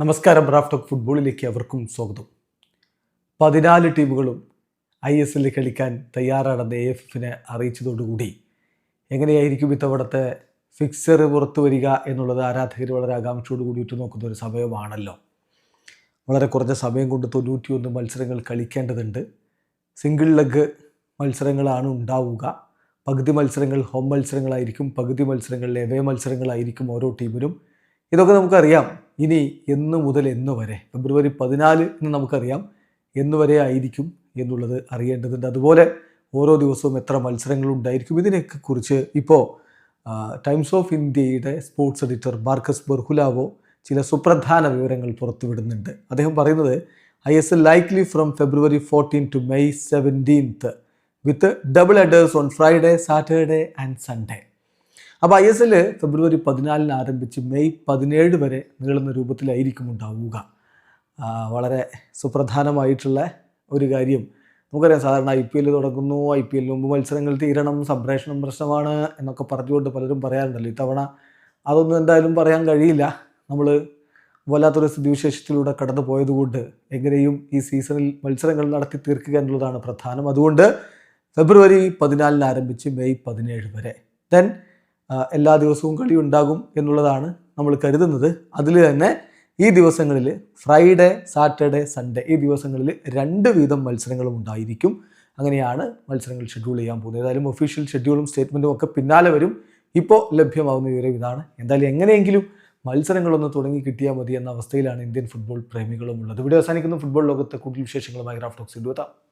നമസ്കാരം Raf talk ഫുട്ബോളിലേക്ക് അവർക്കും സ്വാഗതം. പതിനാല് ടീമുകളും ഐ എസ് എല്ലിൽ കളിക്കാൻ തയ്യാറാണെന്ന് എ എഫ് എഫിനെ അറിയിച്ചതോടുകൂടി എങ്ങനെയായിരിക്കും ഇത്തവണത്തെ ഫിക്സർ പുറത്തു വരിക എന്നുള്ളത് ആരാധകർ വളരെ ആകാംക്ഷയോട് കൂടി ഉറ്റുനോക്കുന്ന ഒരു സമയമാണല്ലോ. വളരെ കുറഞ്ഞ സമയം കൊണ്ട് തൊണ്ണൂറ്റിയൊന്ന് മത്സരങ്ങൾ കളിക്കേണ്ടതുണ്ട്. സിംഗിൾ ലെഗ് മത്സരങ്ങളാണ് ഉണ്ടാവുക. പകുതി മത്സരങ്ങൾ ഹോം മത്സരങ്ങളായിരിക്കും പകുതി മത്സരങ്ങളിൽ എവേ മത്സരങ്ങളായിരിക്കും ഓരോ ടീമിനും ഇതൊക്കെ നമുക്കറിയാം. ഇനി എന്നു മുതൽ എന്ന് വരെ. ഫെബ്രുവരി പതിനാല് എന്ന് നമുക്കറിയാം. എന്ന് വരെ ആയിരിക്കും എന്നുള്ളത് അറിയേണ്ടതുണ്ട്. അതുപോലെ ഓരോ ദിവസവും എത്ര മത്സരങ്ങൾ ഉണ്ടായിരിക്കും ഇതിനെയൊക്കെ കുറിച്ച് ഇപ്പോൾ ടൈംസ് ഓഫ് ഇന്ത്യയുടെ സ്പോർട്സ് എഡിറ്റർ മാർക്കസ് ബർഹുലാവോ ചില സുപ്രധാന വിവരങ്ങൾ പുറത്തുവിടുന്നുണ്ട്. അദ്ദേഹം പറയുന്നത് I S L likely from February fourteen to May seventeenth with double headers on Friday Saturday and Sunday അപ്പോൾ ഐ എസ് എൽ ഫെബ്രുവരി പതിനാലിന് ആരംഭിച്ച് മെയ് പതിനേഴ് വരെ നീളുന്ന രൂപത്തിലായിരിക്കും ഉണ്ടാവുക. വളരെ സുപ്രധാനമായിട്ടുള്ള ഒരു കാര്യം. നമുക്കറിയാം സാധാരണ ഐ പി എൽ തുടങ്ങുന്നു. ഐ പി എല്ലിന് മുമ്പ് മത്സരങ്ങൾ തീരണം സംപ്രേഷണം പ്രശ്നമാണ് എന്നൊക്കെ പറഞ്ഞുകൊണ്ട് പലരും പറയാറുണ്ടല്ലോ. ഇത്തവണ അതൊന്നും എന്തായാലും പറയാൻ കഴിയില്ല. നമ്മൾ വല്ലാത്തൊരു സ്ഥിതിവിശേഷത്തിലൂടെ കടന്നു പോയതുകൊണ്ട് എങ്ങനെയും ഈ സീസണിൽ മത്സരങ്ങൾ നടത്തി തീർക്കുക എന്നുള്ളതാണ് പ്രധാനം. അതുകൊണ്ട് ഫെബ്രുവരി പതിനാലിന് ആരംഭിച്ച് മെയ് പതിനേഴ് വരെ. ദെൻ എല്ലാ ദിവസവും കളി ഉണ്ടാകും എന്നുള്ളതാണ് നമ്മൾ കരുതുന്നത്. അതിൽ തന്നെ ഈ ദിവസങ്ങളിൽ ഫ്രൈഡേ സാറ്റർഡേ സൺഡേ ഈ ദിവസങ്ങളിൽ രണ്ട് വീതം മത്സരങ്ങളും ഉണ്ടായിരിക്കും. അങ്ങനെയാണ് മത്സരങ്ങൾ ഷെഡ്യൂൾ ചെയ്യാൻ പോകുന്നത്. ഏതായാലും ഒഫീഷ്യൽ ഷെഡ്യൂളും സ്റ്റേറ്റ്മെന്റും ഒക്കെ പിന്നാലെ വരും. ഇപ്പോൾ ലഭ്യമാകുന്ന വിവരം ഇതാണ്. എന്തായാലും എങ്ങനെയെങ്കിലും മത്സരങ്ങളൊന്ന് തുടങ്ങി കിട്ടിയാൽ മതി എന്ന അവസ്ഥയിലാണ് ഇന്ത്യൻ ഫുട്ബോൾ പ്രേമികളും ഉള്ളത് ഇവിടെ അവസാനിക്കുന്ന. ഫുട്ബോൾ ലോകത്തെ കൂടുതൽ വിശേഷങ്ങളുമായി ഗ്രാഫ്റ്റോക്സ് ഇടുവെത്താം